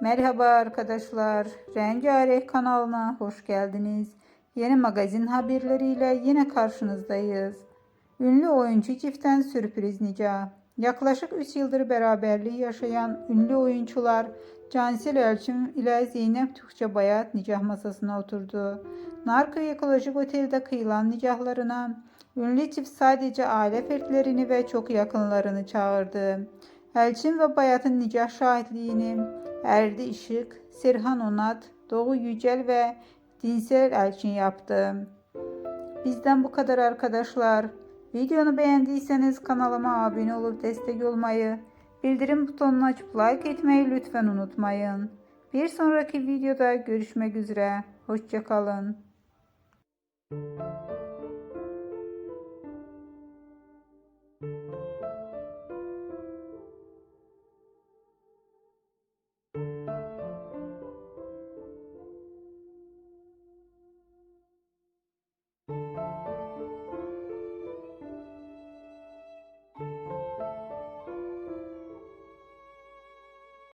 Merhaba arkadaşlar. Rengarenk kanalına hoş geldiniz. Yeni magazin haberleriyle yine karşınızdayız. Ünlü oyuncu çiften sürpriz nica. Yaklaşık 3 yıldır beraberliği yaşayan ünlü oyuncular Cansel Elçin ile Zeynep Tuğçe Bayat nikah masasına oturdu. Narköy Ekolojik Otel'de kıyılan nikahlarına ünlü çift sadece aile fertlerini ve çok yakınlarını çağırdı. Elçin ve Bayat'ın nikah şahitliğini Erdi Işık, Serhan Onat, Doğu Yücel ve Dinsel Elçin yaptı. Bizden bu kadar arkadaşlar. Videonu beğendiyseniz kanalıma abone olup destek olmayı, bildirim butonunu açıp like etmeyi lütfen unutmayın. Bir sonraki videoda görüşmek üzere. Hoşçakalın.